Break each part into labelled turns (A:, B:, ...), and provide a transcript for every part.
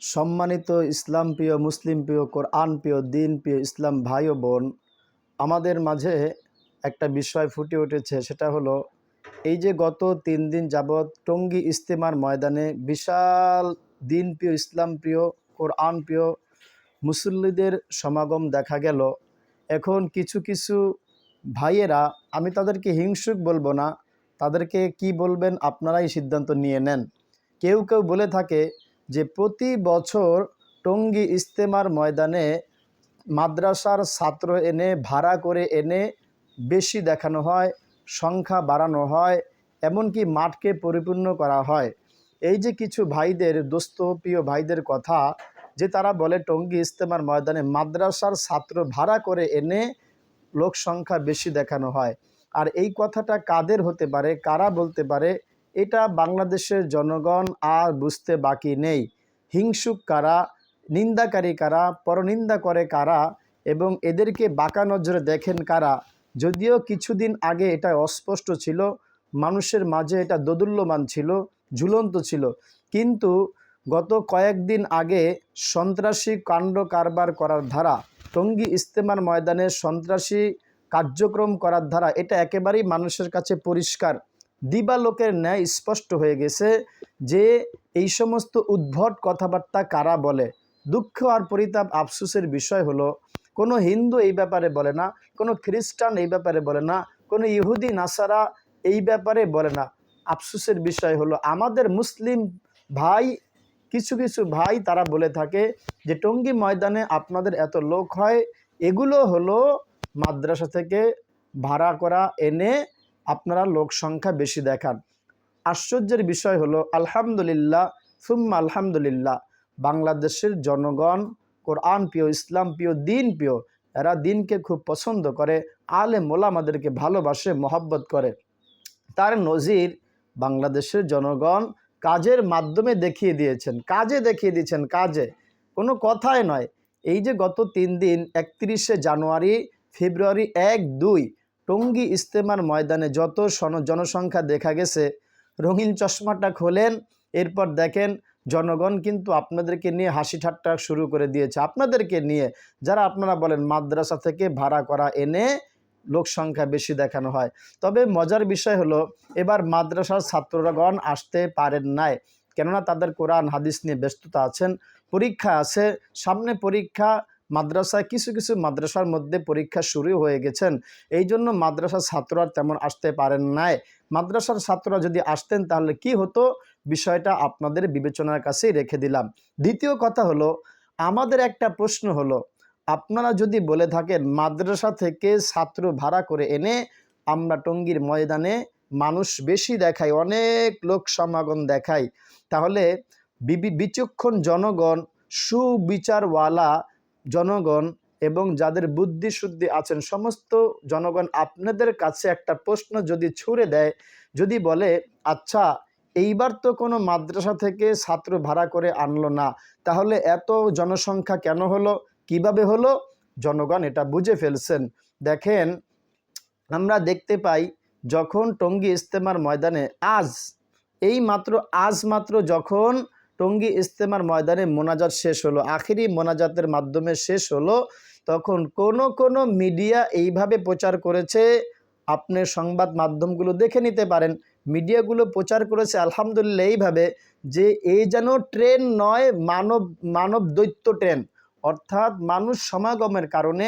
A: সম্মানিত ইসলাম প্রিয়, মুসলিম প্রিয়, কোরআন প্রিয়, দিন প্রিয় ইসলাম ভাই ও বোন, আমাদের মাঝে একটা বিষয় ফুটে উঠেছে, সেটা হলো এই যে গত তিন দিন যাবৎ টঙ্গী ইস্তেমার ময়দানে বিশাল দিন প্রিয়, ইসলাম প্রিয়, কোরআন প্রিয় মুসল্লিদের সমাগম দেখা গেল। এখন কিছু কিছু ভাইয়েরা, আমি তাদেরকে হিংসুক বলব না, তাদেরকে কি বলবেন আপনারাই সিদ্ধান্ত নিয়ে নেন। কেউ কেউ বলে থাকে যে প্রতি বছর টঙ্গী ইস্তেমার ময়দানে মাদ্রাসার ছাত্র এনে, ভাড়া করে এনে বেশি দেখানো হয়, সংখ্যা বাড়ানো হয়, এমনকি মাঠকে পরিপূর্ণ করা হয়। এই যে কিছু ভাইদের, দোস্ত, প্রিয় ভাইদের কথা, যে তারা বলে টঙ্গী ইস্তেমার ময়দানে মাদ্রাসার ছাত্র ভাড়া করে এনে লোক সংখ্যা বেশি দেখানো হয়। আর এই কথাটা কাদের হতে পারে, কারা বলতে পারে এটা বাংলাদেশের জনগণ আর বুঝতে বাকি নেই। হিংসুক কারা, নিন্দাকারী কারা, পরনিন্দা করে কারা এবং এদেরকে বাঁকা নজরে দেখেন কারা? যদিও কিছুদিন আগে এটা অস্পষ্ট ছিল, মানুষের মাঝে এটা দোদুল্যমান ছিল, ঝুলন্ত ছিল। কিন্তু গত কয়েকদিন আগে সন্ত্রাসী কাণ্ড কারবার করার ধারা, টঙ্গী ইস্তেমার ময়দানে সন্ত্রাসী কার্যক্রম করার ধারা, এটা একেবারেই মানুষের কাছে পরিষ্কার। দিবালোকের ন্যায় স্পষ্ট হয়ে গেছে যে এই সমস্ত উদ্ভট কথাবার্তা কারা বলে? দুঃখ আর পরিতাপ আফসোসের বিষয় হলো, কোনো হিন্দু এই ব্যাপারে বলে না, কোনো খ্রিস্টান এই ব্যাপারে বলে না, কোনো ইহুদি, নাসারা এই ব্যাপারে বলে না। আফসোসের বিষয় হলো, আমাদের মুসলিম ভাই, কিছু কিছু ভাই তারা বলে থাকে যে, টঙ্গী ময়দানে আপনাদের এত লোক হয়, এগুলো হলো মাদ্রাসা থেকে ভাড়া করা, এনে আপনারা লোক সংখ্যা বেশি দেখান। আশ্চর্যের বিষয় হলো, আলহামদুলিল্লাহ, সুম্মা আলহামদুলিল্লাহ, বাংলাদেশের জনগণ, কোরআন প্রিয়, ইসলাম প্রিয়, দিন প্রিয়, এরা দিনকে খুব পছন্দ করে, আলে মোলামাদেরকে ভালোবাসে, মহব্বত করে। তার নজির বাংলাদেশের জনগণ কাজের মাধ্যমে দেখিয়ে দিয়েছেন। কাজে দেখিয়ে দিয়েছেন, কাজে। কোনো কথাই নয়। এই যে গত তিন দিন, একত্রিশে জানুয়ারি, ফেব্রুয়ারি এক দুই টঙ্গী ইস্তেমার ময়দানে যত জনসংখ্যা দেখা গেছে, রঙিন চশমাটা খোলেন, এরপর দেখেন জনগণ কিন্তু আপনাদেরকে নিয়ে হাসি ঠাট্টা শুরু করে দিয়েছে। আপনাদেরকে নিয়ে যারা আপনারা বলেন মাদ্রাসা থেকে ভাড়া করা এনে লোক সংখ্যা বেশি দেখানো হয়। তবে মজার বিষয় হলো, এবার মাদ্রাসার ছাত্রগণ আসতে পারেন নাই। কেননা তাদের কোরআন, হাদিস নিয়ে ব্যস্ততা আছেন। পরীক্ষা আছে, সামনে পরীক্ষা মাদ্রাসায় কিছু কিছু মাদ্রাসার মধ্যে পরীক্ষা শুরু হয়ে গেছেন। এই জন্য মাদ্রাসার ছাত্ররা তেমন আসতে পারেন নাই। মাদ্রাসার ছাত্ররা যদি আসতেন তাহলে কি হতো? বিষয়টা আপনাদের বিবেচনার কাছেই রেখে দিলাম। দ্বিতীয় কথা হলো, আমাদের একটা প্রশ্ন হলো, আপনারা যদি বলে থাকেন মাদ্রাসা থেকে ছাত্র ভাড়া করে এনে আমরা টঙ্গীর ময়দানে মানুষ বেশি দেখাই, অনেক লোক সমাগম দেখাই, তাহলে বিচক্ষণ জনগণ, সুবিচারওয়ালা জনগণ এবং যাদের বুদ্ধি শুদ্ধি আছেন, সমস্ত জনগণ আপনাদের কাছে একটা প্রশ্ন যদি ছুড়ে দেয়, যদি বলে আচ্ছা এইবার তো কোনো মাদ্রাসা থেকে ছাত্র ভাড়া করে আনলো না, তাহলে এত জনসংখ্যা কেন হলো? কীভাবে হলো? জনগণ এটা বুঝে ফেলছেন। দেখেন, আমরা দেখতে পাই, যখন টঙ্গী ইস্তেমার ময়দানে আজ, এই মাত্র, আজ মাত্র যখন টঙ্গী ইস্তেমার ময়দানে মোনাজাত শেষ হলো, আখেরি মোনাজাতের মাধ্যমে শেষ হলো। তখন কোন কোন মিডিয়া এইভাবে প্রচার করেছে, আপনি সংবাদ মাধ্যমগুলো দেখে নিতে পারেন। মিডিয়াগুলো প্রচার করেছে আলহামদুলিল্লাহ এইভাবে যে এই যেন ট্রেন নয়, মানব মানব দৈত্য ট্রেন। অর্থাৎ মানুষ সমাগমের কারণে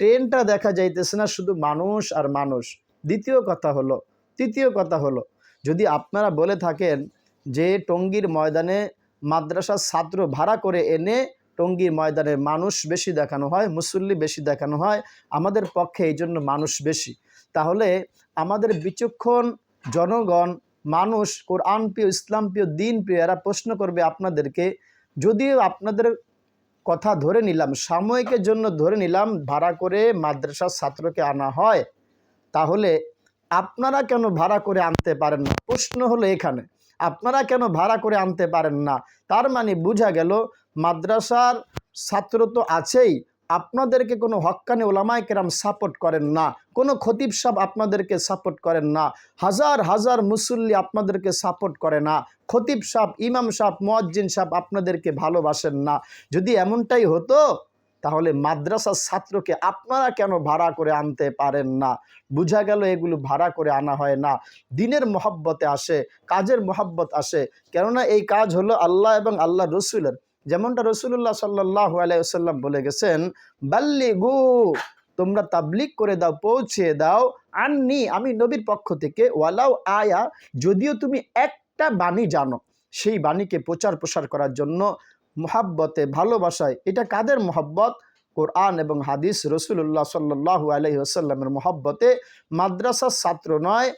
A: ট্রেনটা দেখা যাইতেছে না, শুধু মানুষ আর মানুষ। দ্বিতীয় কথা হলো, তৃতীয় কথা হলো, যদি আপনারা বলে থাকেন যে টঙ্গীর ময়দানে মাদ্রাসার ছাত্র ভাড়া করে এনে টঙ্গীর ময়দানে মানুষ বেশি দেখানো হয়, মুসল্লি বেশি দেখানো হয়, আমাদের পক্ষে এই জন্য মানুষ বেশি। তাহলে আমাদের বিচক্ষণ জনগণ, মানুষ, কোরআন প্রিয়, ইসলাম প্রিয়, দিন প্রিয়, এরা প্রশ্ন করবে আপনাদেরকে, যদিও আপনাদের কথা ধরে নিলাম, সাময়িকের জন্য ধরে নিলাম, ভাড়া করে মাদ্রাসার ছাত্রকে আনা হয়, তাহলে আপনারা কেন ভাড়া করে আনতে পারেন না? প্রশ্ন হলো এখানে। আপনারা কেন ভাড়া করে আনতে পারেন না? তার মানে বোঝা গেল, মাদ্রাসার ছাত্র তো আছেই, আপনাদেরকে কোনো হক্কানি ওলামায় কেরাম সাপোর্ট করেন না, কোনো খতিব সাহ আপনাদেরকে সাপোর্ট করেন না, হাজার হাজার মুসল্লি আপনাদেরকে সাপোর্ট করে না, খতিব সাহ ইমাম সাহ মোয়াজ্জিন সাহ আপনাদেরকে ভালোবাসেন না। যদি এমনটাই হতো তাহলে মাদ্রাসার ছাত্রকে আপনারা কেন ভাড়া করে আনতে পারেন না? বুঝা গেল এগুলো ভাড়া করে আনা হয় না। দিনের মহব্বতে আসে, কাজের মহব্বত আসে। কেননা এই কাজ হলো আল্লাহ এবং আল্লাহ রসুলের। যেমনটা রসুল্লাহ সাল্লাহ আলাইসাল্লাম বলে গেছেন বাল্লি গু তোমরা তাবলিক করে দাও পৌঁছে দাও। আননি, আমি নবীর পক্ষ থেকে ওয়ালাও আয়া, যদিও তুমি একটা বাণী জানো, সেই বাণীকে প্রচার প্রসার করার জন্য মহাব্বতে, ভালোবাসায়, এটা কাদের মহব্বত? কোরআন এবং হাদিস রসুল্লাহ সাল্লাহ আলহিহাসাল্লামের মহব্বতে মাদ্রাসার ছাত্র নয়,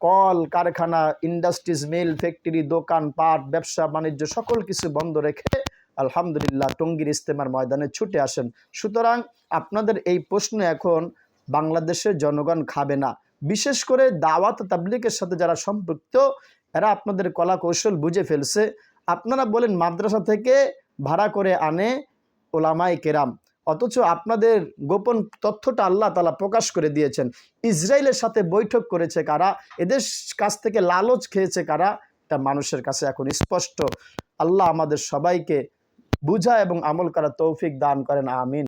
A: কল, কারখানা, ইন্ডাস্ট্রিজ, মিল, ফ্যাক্টরি, দোকান, পাট, ব্যবসা, বাণিজ্য, সকল কিছু বন্ধ রেখে আলহামদুলিল্লাহ টঙ্গীর ইস্তেমার ময়দানে ছুটে আসেন। সুতরাং আপনাদের এই প্রশ্ন এখন বাংলাদেশের জনগণ খাবে না। বিশেষ করে দাওয়াত তাবলিকের সাথে যারা সম্পৃক্ত, এরা আপনাদের কলা কৌশল বুঝে ফেলছে। আপনারা বলেন মাদ্রাসা থেকে ভাড়া করে আনে ওলামাই কেরাম। অথচ আপনাদের গোপন তথ্যটা আল্লাহ তালা প্রকাশ করে দিয়েছেন। ইসরায়েলের সাথে বৈঠক করেছে কারা? এদের কাছ থেকে লালচ খেয়েছে কারা? তা মানুষের কাছে এখন স্পষ্ট। আল্লাহ আমাদের সবাইকে বুঝা এবং আমল করা তৌফিক দান করেন, আমিন।